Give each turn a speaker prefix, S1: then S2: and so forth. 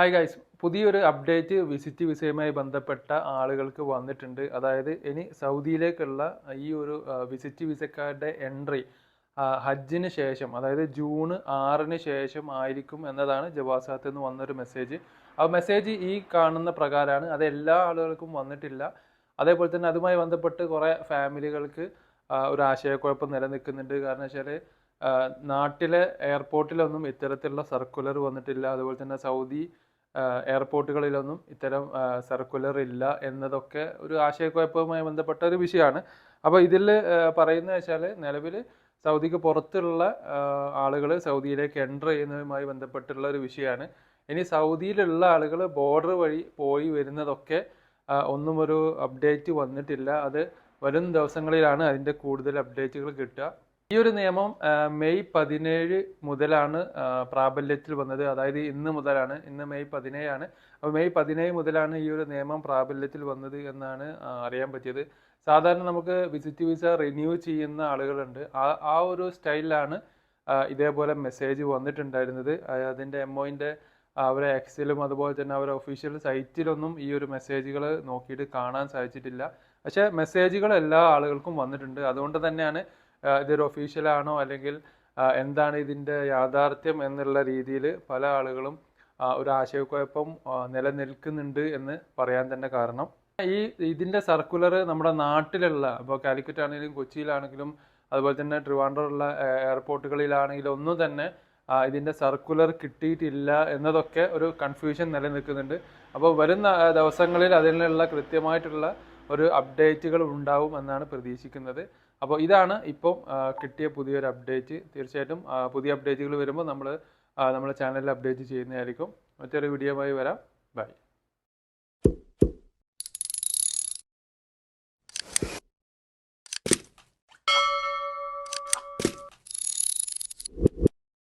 S1: Hi guys പുതിയൊരു update visit വിസയുമായി ബന്ധപ്പെട്ട ആളുകൾക്ക് വന്നിട്ടുണ്ട്. അതായത് ഇനി സൗദിയിലേക്കുള്ള ഈ ഒരു വിസിറ്റ് വിസക്കാരുടെ എൻട്രി ഹജ്ജിന് ശേഷം അതായത് ജൂൺ ആറിന് ശേഷം ആയിരിക്കും എന്നതാണ് ജവാസാത്ത് നിന്ന് വന്നൊരു മെസ്സേജ് ആ മെസ്സേജ് ഈ കാണുന്ന പ്രകാരമാണ് അത് എല്ലാ ആളുകൾക്കും വന്നിട്ടില്ല. അതേപോലെ തന്നെ അതുമായി ബന്ധപ്പെട്ട് കുറേ ഫാമിലികൾക്ക് ഒരു ആശയക്കുഴപ്പം നിലനിൽക്കുന്നുണ്ട്. കാരണം വെച്ചാൽ നാട്ടിലെ എയർപോർട്ടിലൊന്നും ഇത്തരത്തിലുള്ള സർക്കുലർ വന്നിട്ടില്ല. അതുപോലെ തന്നെ സൗദി എയർപോർട്ടുകളിലൊന്നും ഇത്തരം സർക്കുലർ ഇല്ല എന്നതൊക്കെ ഒരു ആശയക്കുഴപ്പവുമായി ബന്ധപ്പെട്ട ഒരു വിഷയമാണ്. അപ്പോൾ ഇതിൽ പറയുന്നത് വെച്ചാൽ നിലവിൽ സൗദിക്ക് പുറത്തുള്ള ആളുകൾ സൗദിയിലേക്ക് എന്റർ ചെയ്യുന്നതുമായി ബന്ധപ്പെട്ടുള്ള ഒരു വിഷയമാണ്. ഇനി സൗദിയിലുള്ള ആളുകൾ ബോർഡർ വഴി പോയി വരുന്നതൊക്കെ ഒന്നും ഒരു അപ്ഡേറ്റ് വന്നിട്ടില്ല. അത് വരും ദിവസങ്ങളിലാണ് അതിന്റെ കൂടുതൽ അപ്ഡേറ്റുകൾ കിട്ടുക. ഈ ഒരു നിയമം മെയ് പതിനേഴ് മുതലാണ് പ്രാബല്യത്തിൽ വന്നത്. അതായത് ഇന്ന് മുതലാണ് ഇന്ന് മെയ് പതിനേഴാണ്. അപ്പോൾ മെയ് പതിനേഴ് മുതലാണ് ഈ ഒരു നിയമം പ്രാബല്യത്തിൽ വന്നത് എന്നാണ് അറിയാൻ പറ്റിയത്. സാധാരണ നമുക്ക് വിസിറ്റ് വിസ റിന്യൂ ചെയ്യുന്ന ആളുകളുണ്ട്. ആ ആ ഒരു സ്റ്റൈലിലാണ് ഇതേപോലെ മെസ്സേജ് വന്നിട്ടുണ്ടായിരുന്നത്. അതിന്റെ എം ഒയിന്റെ അവരെ എക്സിലും അതുപോലെ തന്നെ അവരെ ഒഫീഷ്യൽ സൈറ്റിലൊന്നും ഈ ഒരു മെസ്സേജുകൾ നോക്കിയിട്ട് കാണാൻ സാധിച്ചിട്ടില്ല. പക്ഷേ മെസ്സേജുകൾ എല്ലാ ആളുകൾക്കും വന്നിട്ടുണ്ട്. അതുകൊണ്ട് തന്നെയാണ് ഇതൊരു ഒഫീഷ്യലാണോ അല്ലെങ്കിൽ എന്താണ് ഇതിന്റെ യാഥാർത്ഥ്യം എന്നുള്ള രീതിയിൽ പല ആളുകളും ഒരു ആശയക്കുഴപ്പം നിലനിൽക്കുന്നുണ്ട് എന്ന് പറയാൻ തന്നെ കാരണം. ഈ ഇതിന്റെ സർക്കുലർ നമ്മുടെ നാട്ടിലുള്ള ഇപ്പോൾ കാലിക്കറ്റ് ആണെങ്കിലും കൊച്ചിയിലാണെങ്കിലും അതുപോലെ തന്നെ ട്രിവാൻഡ്രമുള്ള എയർപോർട്ടുകളിലാണെങ്കിലും ഒന്നും തന്നെ ഇതിന്റെ സർക്കുലർ കിട്ടിയിട്ടില്ല എന്നതൊക്കെ ഒരു കൺഫ്യൂഷൻ നിലനിൽക്കുന്നുണ്ട്. അപ്പോൾ വരുന്ന ദിവസങ്ങളിൽ അതിനുള്ള കൃത്യമായിട്ടുള്ള ഒരു അപ്ഡേറ്റുകൾ ഉണ്ടാവും എന്നാണ് പ്രതീക്ഷിക്കുന്നത്. അപ്പോൾ ഇതാണ് ഇപ്പം കിട്ടിയ പുതിയൊരു അപ്ഡേറ്റ് തീർച്ചയായിട്ടും പുതിയ അപ്ഡേറ്റുകൾ വരുമ്പോൾ നമ്മൾ നമ്മുടെ ചാനലിൽ അപ്ഡേറ്റ് ചെയ്യുന്നതായിരിക്കും. മറ്റൊരു വീഡിയോയുമായി വരാം. ബൈ